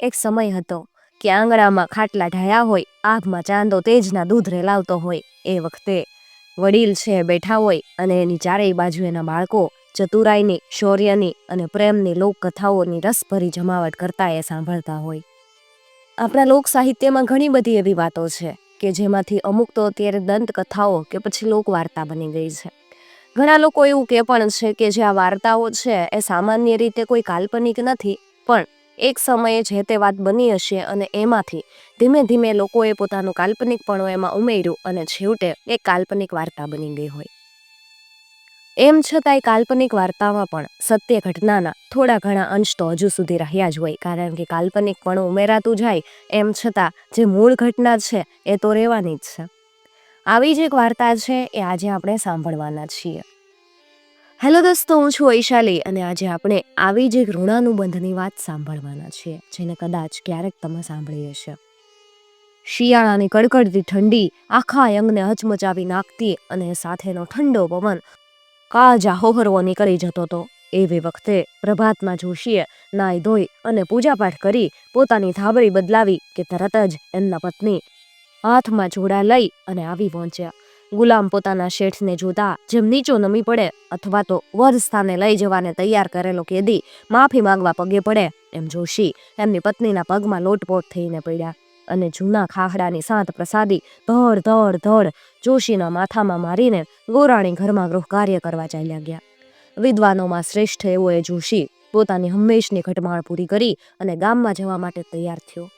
એક સમય હતો કે આંગણામાં ખાટલા ઢાયા હોય આભમાં ચાંદો તેજના દૂધ રેલાવતો હોય. એ વખતે વડીલ છે બેઠા હોય અને એની ચારેય બાજુ એના બાળકો ચતુરાઈની, શૌર્યની અને પ્રેમની લોકકથાઓની રસભરી જમાવટ કરતા એ સાંભળતા હોય. આપણા લોક સાહિત્યમાં ઘણી બધી એવી વાતો છે કે જેમાંથી અમુક તો અત્યારે દંતકથાઓ કે પછી લોકવાર્તા બની ગઈ છે. ઘણા લોકો એવું કે પણ છે કે જે આ વાર્તાઓ છે એ સામાન્ય રીતે કોઈ કાલ્પનિક નથી, પણ એક સમયે જે તે વાત બની હશે અને એમાંથી ધીમે ધીમે લોકોએ પોતાનું કાલ્પનિકપણું એમાં ઉમેર્યું અને છેવટે એક કાલ્પનિક વાર્તા બની ગઈ હોય. એમ છતાંય કાલ્પનિક વાર્તામાં પણ સત્ય ઘટનાના થોડા ઘણા અંશ તો હજુ સુધી રહ્યા જ હોય, કારણ કે કાલ્પનિક પણ ઉમેરાતું જાય એમ છતાં જે મૂળ ઘટના છે એ તો રહેવાની જ છે. આવી જ એક વાર્તા છે એ આજે આપણે સાંભળવાના છીએ. હેલો દોસ્તો, હું છું વૈશાલી અને આજે આપણે આવી જ એક ઋણાનુબંધની વાત સાંભળવાના છીએ, જેને કદાચ ક્યારેક તમે સાંભળી હશે. શિયાળાની કડકડતી ઠંડી આખા યંગને હચમચાવી નાખતી અને સાથેનો ઠંડો પવન કાજા હોહરવો નીકળી જતો હતો. એવી વખતે પ્રભાતમાં જોશીએ નાઈ ધોઈ અને પૂજાપાઠ કરી પોતાની થાબરી બદલાવી કે તરત જ એમના પત્ની હાથમાં જોડા લઈ અને આવી પહોંચ્યા. ગુલામ પોતાના શેઠને જોતા જેમ નીચો નમી પડે અથવા તો વર સ્થાને લઈ જવાને તૈયાર કરેલો કેદી માફી માંગવા પગે પડે એમ જોશી એમની પત્નીના પગમાં લોટપોટ થઈને પડ્યા અને જૂના ખાખડાની સાત પ્રસાદી ધડ ધડ ધડ જોશીના માથામાં મારીને ગોરાણી ઘરમાં ગૃહ કાર્ય કરવા ચાલ્યા ગયા. વિદ્વાનોમાં શ્રેષ્ઠ એવો એ જોશી પોતાની હંમેશની ઘટમાળ પૂરી કરી અને ગામમાં જવા માટે તૈયાર થયો.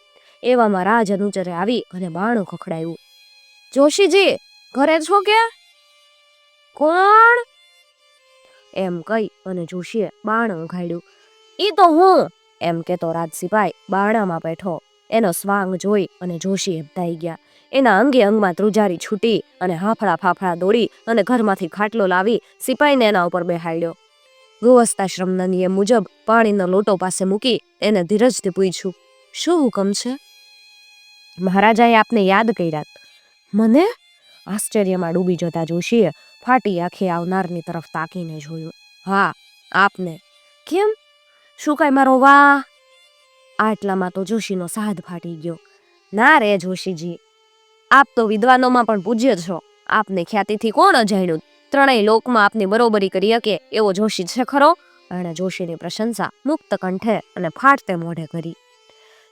એવામાં રાજ અનુચરે આવી અને બાણું ખખડાયું. જોશીજી ઘરે છો કે? કોણ? એમ કહી અને જોશીએ બાણ ઉઘાડ્યું ઈ તો હું, એમ કહેતો રાજ સિપાઈ બારણામાં બેઠો. એનો સ્વાંગ જોઈ અને જોશી હેબતાઈ ગયા. એના અંગે અંગમાં ત્રુજારી છૂટી અને હાફળા ફાફળા દોડી અને ઘરમાંથી ખાટલો લાવી સિપાઈને એના ઉપર બેહાડ્યો. ગૃહસ્થાશ્રમના નિયમ મુજબ પાણીનો લોટો પાસે મૂકી એને ધીરજથી પૂછ્યું, શું હુકમ છે? મહારાજાએ આપને યાદ કર્યા. મને? આશ્ચર્યમાં ડૂબી જતા જોશીએ ફાટી આંખે આવનારની તરફ તાકીને જોયું. હા, આપને. કેમ? શું કાંઈ મારો વાહ? આટલામાં તો જોશીનો સાદ ફાટી ગયો. ના રે જોશીજી, આપ તો વિદ્વાનોમાં પણ પૂજ્ય છો. આપને ખ્યાતિથી કોણ અજાણ્યું? ત્રણેય લોકમાં આપની બરોબરી કરી શકે એવો જોશી છે ખરો? એણે જોશીની પ્રશંસા મુક્ત કંઠે અને ફાટતે મોઢે કરી.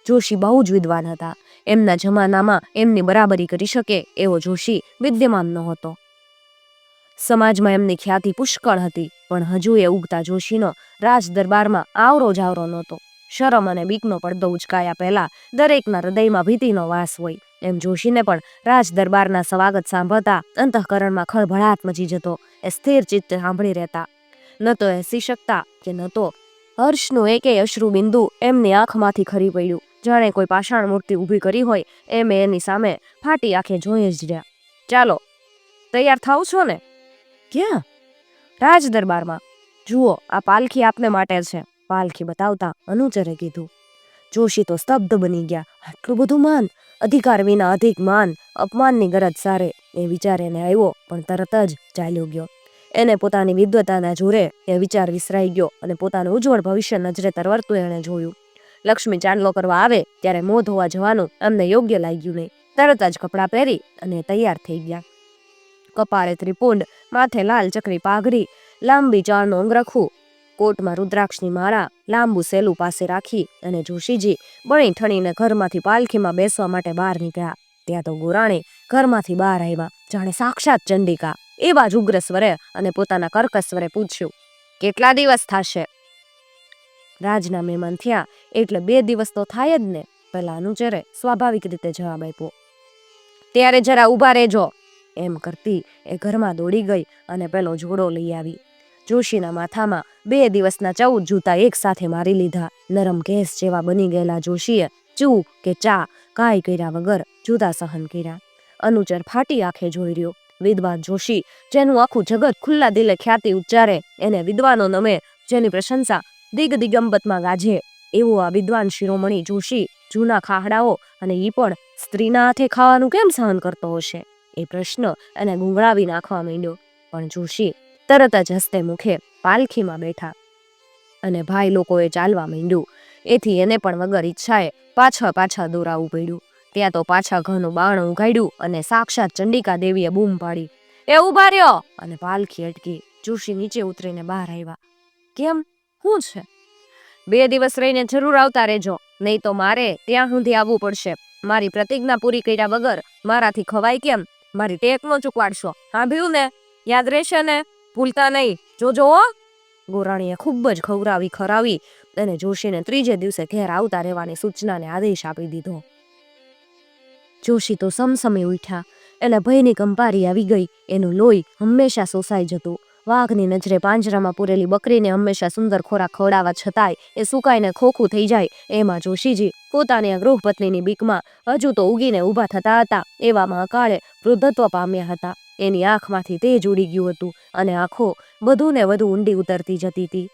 જોશી બહુ જ વિદ્વાન હતા. એમના જમાનામાં એમની બરાબરી કરી શકે એવો જોશી વિદ્યમાન નહોતો. સમાજમાં એમની ખ્યાતિ પુષ્કળ હતી, પણ હજુ એ ઉગતા જોશીનો રાજ દરબારમાં આવરો જાવરો નહોતો. શરમ અને બીકનો પડદો ઉચકાયા પહેલા દરેકના હૃદયમાં ભીતિનો વાસ હોય. એમ જોશીને પણ રાજ દરબારના સ્વાગત સાંભળતા અંતઃકરણમાં ખળભળાટ મચી જતો, એ સ્થિર ચિત્તે સાંભળી રહેતા. ન તો હસી શકતા કે ન તો હર્ષનું એકેય અશ્રુ બિંદુ એમની આંખમાંથી ખરી પડ્યું. જાણે કોઈ પાષાણ મૂર્તિ ઊભી કરી હોય, એમ એની સામે ફાટી આંખે જોઈ જ રહ્યા. ચાલો, તૈયાર થાવ છો ને? ક્યાં? રાજ દરબારમાં જુઓ, આ પાલખી આપને માટે છે. પાલખી બતાવતા અનુચરે કીધું. જોશી તો સ્તબ્ધ બની ગયા. આટલું બધું માન? અધિકાર વિના અધિક માન? અપમાનની ગરજ સારે? એ વિચાર એને આવ્યો, પણ તરત જ ચાલ્યો ગયો. એને પોતાની વિદ્વતાના જોરે એ વિચાર વિસરાઈ ગયો અને પોતાનું ઉજ્જવળ ભવિષ્ય નજરે તરવરતું એણે જોયું. લક્ષ્મી ચાંદલો કરવા આવે ત્યારે મોં ધોવા જવાનું એમને યોગ્ય લાગ્યું નહીં. તરત જ કપડાં પહેરી અને તૈયાર થઈ ગયા. કપાળે ત્રિપુંડ, માથે લાલ ચકરી પાઘરી લાંબી ચાળનું અંગરખું, કોટમાં રુદ્રાક્ષની માળા, લાંબુ સેલું પાસે રાખી અને જોશીજી બણી ઠણીને ઘરમાંથી પાલખીમાં બેસવા માટે બહાર નીકળ્યા. ત્યાં તો ગોરાણી ઘરમાંથી બહાર આવ્યા. જાણે સાક્ષાત ચંડિકા. એવા જ ઉગ્ર સ્વરે અને પોતાના કર્કશ સ્વરે પૂછ્યું, કેટલા દિવસ થશે? રાજના મહેમાન થયા. એટલે બે દિવસ તો થાય જ ને. પેલા અનુચરે સ્વાભાવિક રીતે જવાબ આપ્યો. ત્યારે જરા ઊભા રહેજો. એમ કરતી એ ઘરમાં દોડી ગઈ અને પેલો જોડો લઈ આવી. જોશીના માથામાં બે દિવસના ચૌદ જૂતા એક સાથે મારી લીધા. નરમ કેસ જેવા બની ગયેલા જોશીએ ચૂ કે ચા કાંઈ કર્યા વગર જૂતા સહન કર્યા. અનુચર ફાટી આંખે જોઈ રહ્યો. વિદ્વાન જોશી, જેનું આખું જગત ખુલ્લા દિલે ખ્યાતિ ઉચ્ચારે, એને વિદ્વાનો નમે, જેની પ્રશંસા દિગ દિગંબતમાં ગાજે. એવો આ વિદ્વાન શિરોમણી જોશી, જૂના ખાહડાઓ અને એ પણ સ્ત્રીના હાથે ખાવાનું કેમ સહન કરતો હશે? એ પ્રશ્ન એને ગુંગળાવી નાખવા માંડ્યો. પણ જોશી તરત જ હસ્તે મુખે પાલખીમાં બેઠા અને ભાઈ લોકોએ ચાલવા માંડ્યું. એથી એને પણ વગર ઈચ્છાએ પાછા પાછા દોરાવું પડ્યું. ત્યાં તો પાછા ઘરનું બાણ ઉઘાડ્યું અને સાક્ષાત ચંડિકા દેવીએ બૂમ પાડી. એ ઊભા રહ્યો! અને પાલખી અટકી. જોશી નીચે ઉતરીને બહાર આવ્યા. કેમ? શું છે? બે દિવસ રહીને જરૂર આવતા રહેજો, નહીં તો મારે ત્યાં સુધી આવવું પડશે. મારી પ્રતિજ્ઞા પૂરી કર્યા વગર મારાથી ખવાય કેમ? મારી ટેકનો ચૂકવાડશો. સાંભળ્યું ને? યાદ રહેશે ને? ભૂલતા નહીં. જોજો હો. ગોરાણીએ ખૂબ જ ખવરાવી ખરાવી અને જોશીને ત્રીજે દિવસે ઘેર આવતા રહેવાની સૂચનાને આદેશ આપી દીધો. જોશી તો સમસમે ઉઠ્યા. એને ભયની કંપારી આવી ગઈ. એનું લોહી હંમેશા સોસાઈ જતું. વાઘની નજરે પાંજરામાં પૂરેલી બકરીને હંમેશા સુંદર ખોરાક ખવડાવવા છતાંય એ સુકાઈને ખોખું થઈ જાય, એમાં જોશીજી પોતાની ગૃહપત્નીની બીકમાં હજુ તો ઉગીને ઊભા થતા હતા, એવામાં અકાળે વૃદ્ધત્વ પામ્યા હતા. એની આંખમાંથી તેજ ઉડી ગયું હતું અને આંખો વધુને વધુ ઊંડી ઉતરતી જતી હતી.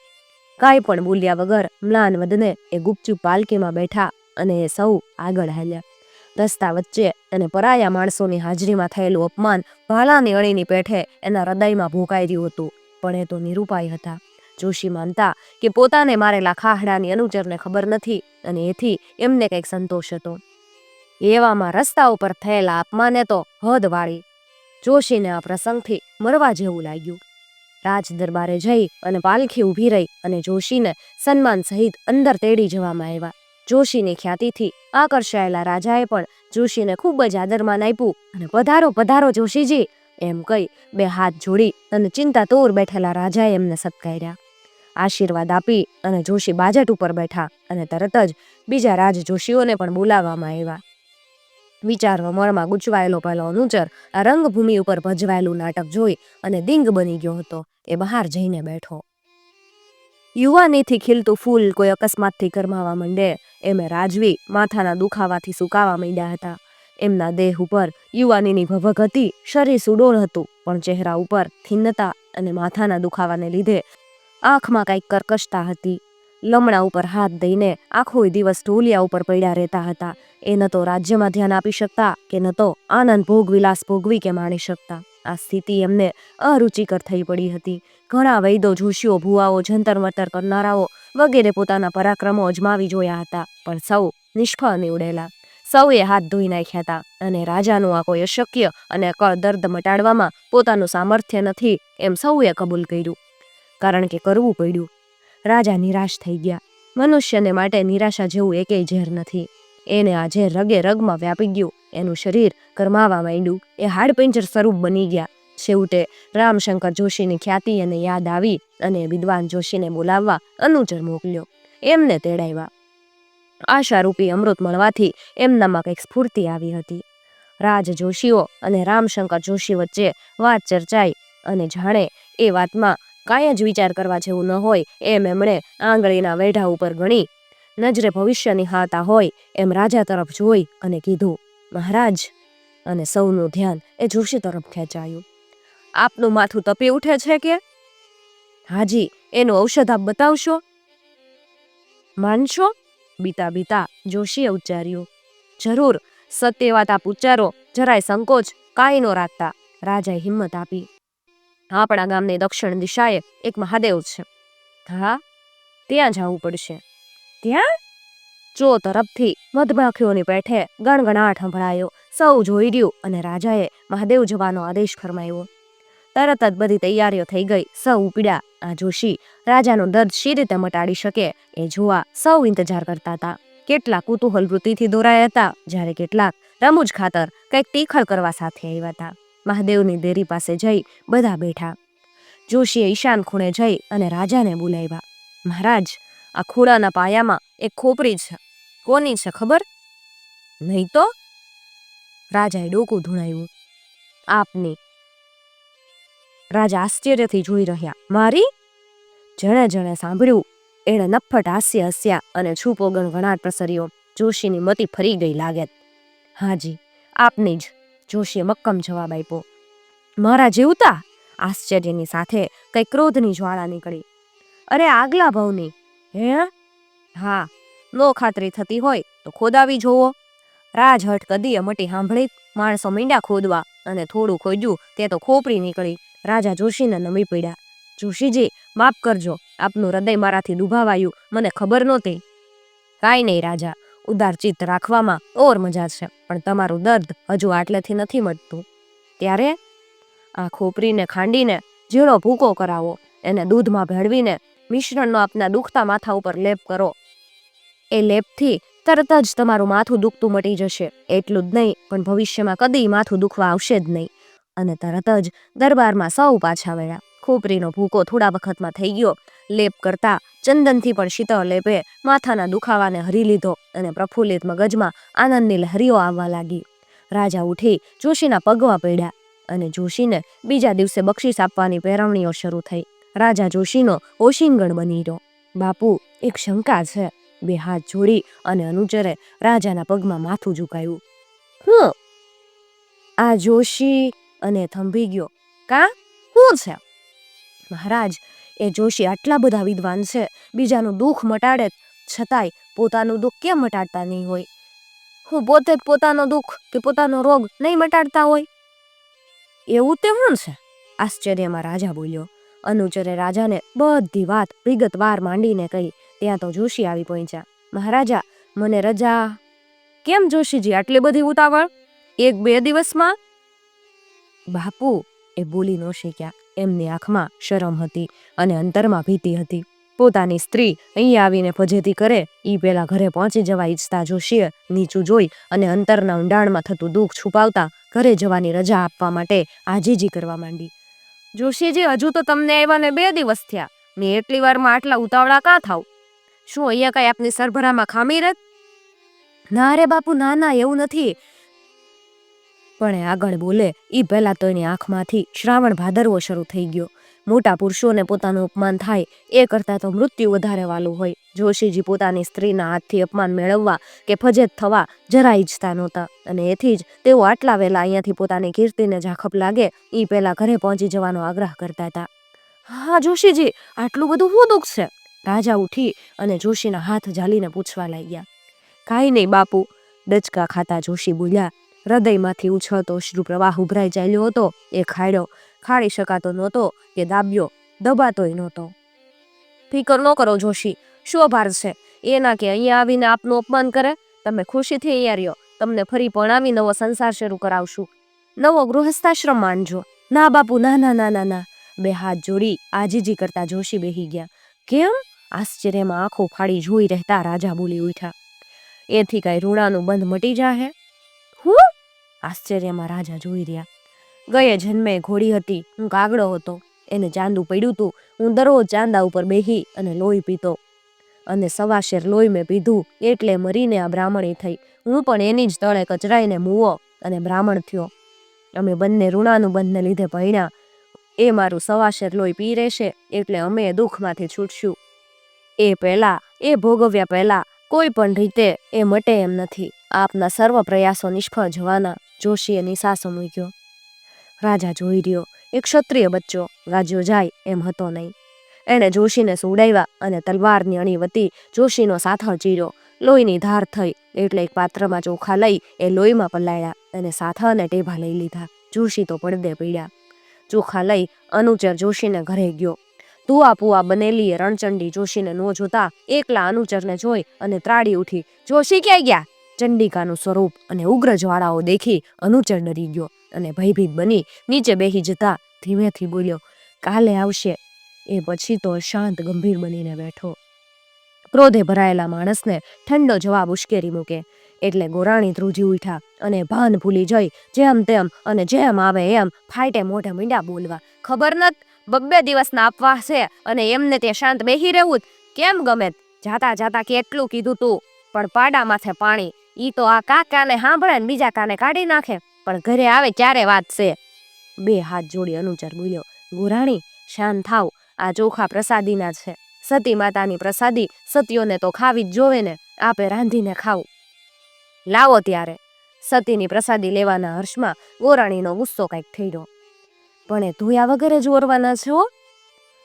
કાંઈ પણ બોલ્યા વગર મ્લાન વદને એ ગુપચુપ પાલકીમાં બેઠા અને એ સૌ આગળ હાલ્યા. રસ્તા વચ્ચે અને પરાયા માણસોની હાજરીમાં થયેલું અપમાન ભાલાની અણીની પેઠે એના હૃદયમાં ભોકાઈ રહ્યું હતું. પણ એ તો નિરૂપાય હતા. જોશી માનતા કે પોતાને મારેલા ખાહડાની અનુચરને ખબર નથી અને એથી એમને કંઈક સંતોષ હતો. એવામાં રસ્તા ઉપર થયેલા અપમાને તો હદ વાળી. જોશીને આ પ્રસંગથી મરવા જેવું લાગ્યું. રાજ દરબારે જઈ અને પાલખી ઊભી રહી અને જોશીને સન્માન સહિત અંદર તેડી જવામાં આવ્યા. જોશીની ખ્યાતિથી આકર્ષાયેલા રાજાએ પણ જોશીને ખૂબ જ આદરમાન આપ્યું અને પધારો પધારો જોશીજી, એમ કહી બે હાથ જોડી અને ચિંતા તોર બેઠેલા રાજાએ એમને સત્કાર્યા. આશીર્વાદ આપી અને જોશી બાજટ ઉપર બેઠા અને તરત જ બીજા રાજ જોશીઓને પણ બોલાવવામાં આવ્યા. વિચાર વમળમાં ગૂંચવાયેલો પહેલો અનુચર આ રંગભૂમિ ઉપર ભજવાયેલું નાટક જોઈ અને દિંગ બની ગયો હતો. એ બહાર જઈને બેઠો. યુવાનીથી ખીલતું ફૂલ કોઈ અકસ્માતથી કરમાવા માંડે, એમે રાજવી માથાના દુખાવાથી સુકાવા માંડ્યા હતા. એમના દેહ ઉપર યુવાનીની ભભક હતી શરીર સુડોળ હતું, પણ ચહેરા ઉપર ખિન્નતા અને માથાના દુખાવાને લીધે આંખમાં કંઈક કર્કશતા હતી. લમણા ઉપર હાથ દઈને આખો દિવસ ઢોલિયા ઉપર પડ્યા રહેતા હતા. એ ન તો રાજ્યમાં ધ્યાન આપી શકતા કે ન તો આનંદ ભોગ વિલાસ ભોગવી કે માણી શકતા. આ સ્થિતિ એમને અરુચિકર થઈ પડી હતી. ઘણા વૈદો, જોશીઓ, ભુવાઓ જંતર મંતર કરનારાઓ વગેરે પોતાના પરાક્રમો અજમાવી જોયા હતા, પણ સૌ નિષ્ફળ નીવડેલા. સૌએ હાથ ધોઈ નાખ્યા હતા અને રાજાનું આ કોઈ અશક્ય અને કળ દર્દ મટાડવામાં પોતાનું સામર્થ્ય નથી એમ સૌએ કબૂલ કર્યું. કારણ કે કરવું પડ્યું. રાજા નિરાશ થઈ ગયા. મનુષ્યને માટે નિરાશા જેવું એકેય ઝેર નથી. એને આ ઝેર રગે રગમાં વ્યાપી ગયું. એનું શરીર ગરમાવા માંડ્યું એ હાડપિંજર સ્વરૂપ બની ગયા. છેવટે રામશંકર જોશીની ખ્યાતિ એને યાદ આવી અને વિદ્વાન જોશીને બોલાવવા અનુચર મોકલ્યો. એમને તેડાવ્યા. આશારૂપી અમૃત મળવાથી એમનામાં કંઈક સ્ફૂર્તિ આવી હતી. રાજ જોશીઓ અને રામશંકર જોશી વચ્ચે વાત ચર્ચાઈ અને જાણે એ વાતમાં કાંઈ જ વિચાર કરવા જેવું ન હોય એમ એમણે આંગળીના વેઢા ઉપર ગણી. નજરે ભવિષ્ય નિહાતા હોય એમ રાજા તરફ જોઈ અને કીધું મહારાજ, અને સૌનું ધ્યાન એ જોશી તરફ ખેંચાયું. આપનું માથું તપી ઉઠે છે કે? હાજી, એનું ઔષધ આપ બતાવશો? માનશો? બીતા બીતા જોશીએ ઉચ્ચાર્યું. જરૂર, સત્ય વાત આપ ઉચ્ચારો, જરાય સંકોચ કાંઈ નો રાખતા, રાજાએ હિંમત આપી. આપણા ગામની દક્ષિણ દિશાએ એક મહાદેવ છે. હા, ત્યાં જવું પડશે. ત્યાં? ચો તરફથી મધમાખીઓની પેઠે ગણગણાટ સંભળાયો, સૌ જોઈ રહ્યું અને રાજાએ મહાદેવ જવાનો આદેશ ફરમાવ્યો. તરત જ બધી તૈયારીઓ થઈ ગઈ, સૌ ઉપડ્યા આ જોશી રાજાનો દર્દ શી રીતે મટાડી શકે એ જોવા સૌ ઇંતજાર કરતા હતા. કેટલાક કુતૂહલ વૃત્તિથી દોરાયા હતા, જ્યારે કેટલાક રમૂજ ખાતર કંઈક તીખળ કરવા સાથે આવ્યા હતા. મહાદેવની દેરી પાસે જઈ બધા બેઠા. જોશીએ ઈશાન ખૂણે જઈ અને રાજાને બોલાવ્યા. મહારાજ આ ખૂણાના પાયામાં એક ખોપરી છે. કોની છે ખબર? નહીં તો? રાજાએ ડોકું ધૂણાયું આપની. રાજા આશ્ચર્યથી જોઈ રહ્યા. મારી? જણે જણે સાંભળ્યું, એણે નફટ હાસ્ય હસ્યા અને છૂપો ગણગણાટ પ્રસર્યો. જોશીની મતી ફરી ગઈ લાગે હાજી, આપની જ જોશીએ મક્કમ જવાબ આપ્યો. મારા જીવતા? આશ્ચર્યની સાથે કંઈ ક્રોધની જ્વાળા નીકળી. અરે, આગલા ભાવની. હે? હા નો ખાતરી થતી હોય તો ખોદાવી જોવો. રાજહટ કદીએ મટી સાંભળી, માણસો મીંડા ખોદવા અને થોડું ખોજ્યું તે તો ખોપરી નીકળી. રાજા જોશીને નમી પડ્યા. જોશીજી, માફ કરજો, આપનું હૃદય મારાથી દુભાવાયું, મને ખબર નહોતી. કાંઈ નહીં રાજા ઉદારચિત્ત રાખવામાં ઓર મજા છે, પણ તમારું દર્દ હજુ આટલેથી નથી મટતું. ત્યારે? આ ખોપરીને ખાંડીને, ઝીણો ભૂકો કરાવો, એને દૂધમાં ભેળવીને મિશ્રણનો આપના દુખતા માથા ઉપર લેપ કરો. એ લેપથી તરત જ તમારું માથું દુખતું મટી જશે. એટલું જ નહીં, પણ ભવિષ્યમાં કદી માથું દુખવા આવશે જ નહીં. અને તરત જ દરબારમાં સૌ પાછા વળ્યા. ખોપરીનો ભૂકો થોડા વખતમાં થઈ ગયો. લેપ કરતા ચંદનથી પણ શીતળ લેપે માથાના દુખાવાને હરી લીધો અને પ્રફુલ્લિત મગજમાં આનંદની લહેરીઓ આવવા લાગી. રાજા ઉઠી જોશીના પગવા પડ્યા અને જોશીને બીજા દિવસે બક્ષીસ આપવાની પેરવણીઓ શરૂ થઈ. રાજા જોશીનો ઓશિંગણ બની રહ્યો. બાપુ, એક શંકા છે. બે હાથ જોડી અને અનુચરે રાજાના પગમાં માથું ઝુકાયું. હું. આ જોશી અને થંભી ગયો. કા? શું છે? મહારાજ, એ જોશી આટલા બધા વિદ્વાન છે. બીજાનું દુઃખ મટાડે છતાંય પોતાનું દુઃખ કેમ મટાડતા નહીં હોય? હું પોતે જ પોતાનો દુઃખ કે પોતાનો રોગ નહીં મટાડતા હોય? એવું તે શું છે? આશ્ચર્યમાં રાજા બોલ્યો. અનુચરે રાજાને બધી વાત વિગતવાર માંડીને કહી. ત્યાં તો જોશી આવી પહોંચ્યા. મહારાજા, મને રજા કેમ જોશીજી આટલી બધી ઉતાવળ? એક બે દિવસમાં? બાપુ, એ બોલી ન શીખ્યા એમની આંખમાં શરમ હતી અને અંતરમાં ભીતિ હતી. પોતાની સ્ત્રી અહીં આવીને ફજેતી કરે એ પેલા ઘરે પહોંચી જવા ઈચ્છતા જોશીએ નીચું જોઈ અને અંતરના ઊંડાણમાં થતું દુઃખ છુપાવતા ઘરે જવાની રજા આપવા માટે આજીજી કરવા માંડી. જોશીજી, હજુ તો તમને આવ્યા ને બે દિવસ થયા. ને એટલી વારમાં આટલા ઉતાવળા કાં થાવ? શું અહીંયા કઈ આપની સરભરામાં ખામી રત? ના રે બાપુ, ના ના, એવું નથી. પણ એ આગળ બોલે એ પહેલા તો એની આંખમાંથી શ્રાવણ ભાદરવો શરૂ થઈ ગયો. મોટા પુરુષોને પોતાનું અપમાન થાય, એ કરતાં તો મૃત્યુ વધારે વાલું હોય. જોશીજી પોતાની સ્ત્રીના હાથથી અપમાન મેળવવા કે ફજેત થવા જરા ઈચ્છતા નહોતા. અને એથી જ તેઓ આટલા વહેલા અહીંયાથી પોતાની કીર્તિને ઝાખપ લાગે એ પહેલા ઘરે પહોંચી જવાનો આગ્રહ કરતા હતા. હા, જોશીજી, આટલું બધું શું દુઃખ છે? રાજા ઉઠી અને જોશીના હાથ ઝાલીને પૂછવા લાગ્યા. કાંઈ નહીં, બાપુ. ડચકા ખાતા જોશી બોલ્યા. હૃદયમાંથી ઉછળતો શ્રુ પ્રવાહ ઉભરાઈ ચાલ્યો હતો, એ ખાડ્યો. ખાડી શકાતો નહોતો કે દાબ્યો, દબાતોય નહોતો. ફિકર ન કરો જોશી, શું ભાર છે? એના કે અહીંયા આવીને આપનું અપમાન કરે? તમે ખુશીથી અહીંયા રહ્યો. તમને ફરી ભણાવી નવો સંસાર શરૂ કરાવશું. નવો ગૃહસ્થાશ્રમ માનજો ના બાપુ, ના ના ના ના ના. બે હાથ જોડી આજીજી કરતા જોશી બેહી ગયા. કેમ? આશ્ચર્યમાં આંખો ફાડી જોઈ રહેતા રાજા બોલી ઉઠ્યા. એથી કઈ ઋણાનું બંધ મટી જાહે? હું? આશ્ચર્યમાં રાજા જોઈ રહ્યા. ગયે જન્મે ઘોડી હતી. હું કાગડો હતો. એને ચાંદુ પડ્યું તું. હું દરરોજ ચાંદા ઉપર બેહી અને લોહી પીતો. અને સવા શેર લોહી મેં પીધું એટલે મરીને આ બ્રાહ્મણી થઈ. હું પણ એની જ તળે કચરાઈને મૂવો અને બ્રાહ્મણ થયો. અમે બંને ઋણાનું બંધને લીધે ભણ્યા. એ મારું સવા શેર લોહી પી રહેશે એટલે અમે દુઃખમાંથી છૂટશું. એ પહેલા, એ ભોગવ્યા પહેલા, કોઈ પણ રીતે એ મટે એમ નથી. આપના સર્વ પ્રયાસો નિષ્ફળ જવાના. જોશીએ નિશાસો મૂક્યો. રાજા જોઈ રહ્યો. એક ક્ષત્રિય બચ્ચો. ગાજ્યો જાય એમ હતો નહીં. એણે જોશીને સુવડાવ્યા અને તલવારની અણી વતી જોશીનો સાથળ ચીર્યો. લોહીની ધાર થઈ એટલે એક પાત્રમાં ચોખા લઈ એ લોહીમાં પલાળ્યા અને સાથળને ટેભા લઈ લીધા. જોશી તો પડદે પીડ્યા. ચોખા લઈ અનુચર જોશીને ઘરે ગયો. તુઆ પુઆ બનેલી એ રણચંડી જોશીને નો જોતા એકલા અનુચરને જોઈ અને ત્રાડી ઉઠી. જોશી ક્યાં ગયા? ચંડિકાનું સ્વરૂપ અને ઉગ્ર જ્વાળાઓ દેખી અનુચર ડરી ગયો અને ભયભીત બની નીચે બેહી જતા ધીમેથી બોલ્યો, કાલે આવશે. એ પછી તો શાંત ગંભીર બનીને બેઠો. ક્રોધે ભરાયેલા માણસને ઠંડો જવાબ ઉશ્કેરી મૂકે. એટલે ગોરાણી ધ્રુજી ઉઠ્યા અને ભાન ભૂલી જઈ, જેમ તેમ અને જેમ આવે એમ ફાઇટે મોઢે મીંડા બોલવા, ખબર નત બબ્બે દિવસના આપવા છે અને એમને તે શાંત બેહી રહેવું કેમ ગમે? જાતા જાતા કેટલું કીધું તું, પણ પાડા માથે પાણી ઈ તો આ કાકાને સાંભળે ને બીજા કાને કાઢી નાખે. પણ ઘરે આવે ત્યારે વાત છે. બે હાથ જોડી અનુચર બોલ્યો, ગુરાણી, શાંત થાવ. આ ચોખા પ્રસાદીના છે. સતી માતાની પ્રસાદી સતીઓને તો ખાવી જ જોવે ને. આપે રાંધીને ખાવું. લાવો ત્યારે. સતીની પ્રસાદી લેવાના હર્ષમાં ગોરાણીનો ગુસ્સો કંઈક થઈ ગયો પણ એ ધોયા વગર જ ઓરવાના છો?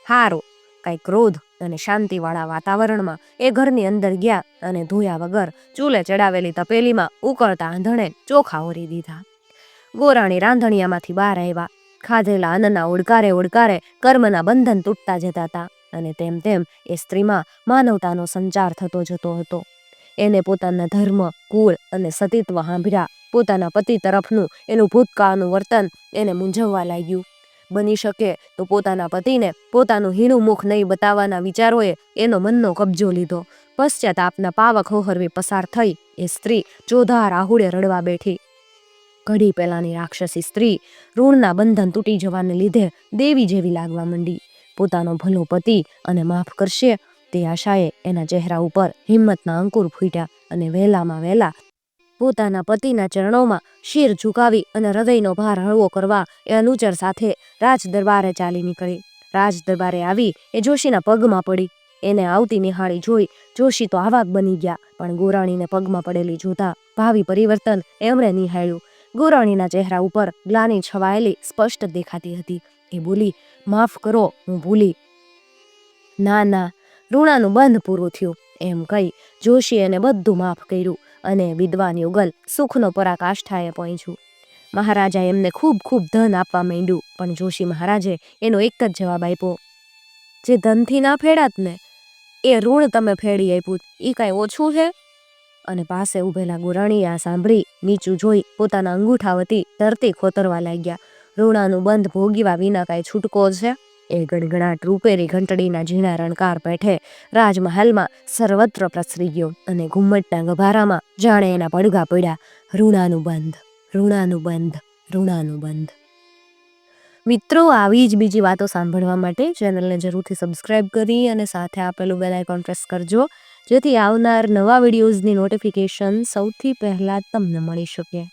હારું. કાંઈ ક્રોધ અને શાંતિવાળા વાતાવરણમાં એ ઘરની અંદર ગયા અને ધોયા વગર ચૂલે ચડાવેલી તપેલીમાં ઉકળતા આંધણે ચોખા ઓરી દીધા. ગોરાણી રાંધણિયામાંથી બહાર આવ્યા. ખાધેલા અન્નના ઓડકારે ઓડકારે કર્મના બંધન તૂટતા જતા હતા અને તેમ તેમ એ સ્ત્રીમાં માનવતાનો સંચાર થતો જતો હતો. એને પોતાના ધર્મ, કુળ અને સતીત્વ સાંભળ્યા. પોતાના પતિ તરફનું એનું ભૂતકાળનું વર્તન એને મૂંઝવવા લાગ્યું. બની શકે તો પોતાના પતિને પોતાનું હીણું મુખ નહીં બતાવવાના વિચારોએ એનો મનનો કબજો લીધો. પશ્ચાતાપના પાવક હોહરવી પસાર થઈ એ સ્ત્રી ચોધાર આહુડે રડવા બેઠી. ઘડી પહેલાની રાક્ષસી સ્ત્રી ઋણના બંધન તૂટી જવાને લીધે દેવી જેવી લાગવા માંડી. પોતાનો ભલો પતિ અને માફ કરશે તે આશાએ એના ચહેરા ઉપર હિંમતના અંકુર ફૂટ્યા અને વહેલામાં વહેલા પોતાના પતિના ચરણોમાં શિર ઝુકાવી અને હૃદયનો ભાર હળવો કરવા એ અનુચર સાથે રાજ ચાલી નીકળી. રાજ આવી એ જોશીના પગમાં પડી. એને આવતી નિહાળી જોઈ જોશી તો આવાક બની ગયા, પણ ગોરાણીને પગમાં પડેલી જોતા ભાવિ પરિવર્તન એમણે નિહાળ્યું. ગોરાણીના ચહેરા ઉપર ગ્લાની છવાયેલી સ્પષ્ટ દેખાતી હતી. એ બોલી, માફ કરો, હું ભૂલી. ના ના, ઋણાનું બંધ પૂરું થયું. એમ કહી જોશી એને બધું માફ કર્યું. અને વિદ્વાન યુગલ સુખનો પરાકાષ્ઠાએ પહોંચ્યું. મહારાજા એમને ખૂબ ખૂબ ધન આપવા માંડ્યું, પણ જોશી મહારાજે એનો એક જ જવાબ આપ્યો. જે ધનથી ના ફેડાત ને, એ ઋણ તમે ફેડી આપ્યું. એ કાંઈ ઓછું છે? અને પાસે ઊભેલા ગુરાણી આ સાંભળી નીચું જોઈ પોતાના અંગૂઠા વતી ધરતી ખોતરવા લાગ્યા. ઋણાનું બંધ ભોગીવા વિના કાંઈ છૂટકો છે? એ ગણગણાટ રૂપેરી ઘંટડીના ઝીણા રણકાર પેઠે રાજમહેલમાં સર્વત્ર પ્રસરી ગયો અને ઘુમ્મટના ગભારામાં જાણે એના પડઘા પડ્યા. ઋણાનું બંધ ઋણાનું બંધ ઋણાનું બંધ મિત્રો, આવી જ બીજી વાતો સાંભળવા માટે ચેનલને જરૂરથી સબસ્ક્રાઇબ કરી અને સાથે આપેલું બેલ આઇકોન પ્રેસ કરજો, જેથી આવનાર નવા વિડીયોઝની નોટિફિકેશન સૌથી પહેલાં તમને મળી શકે.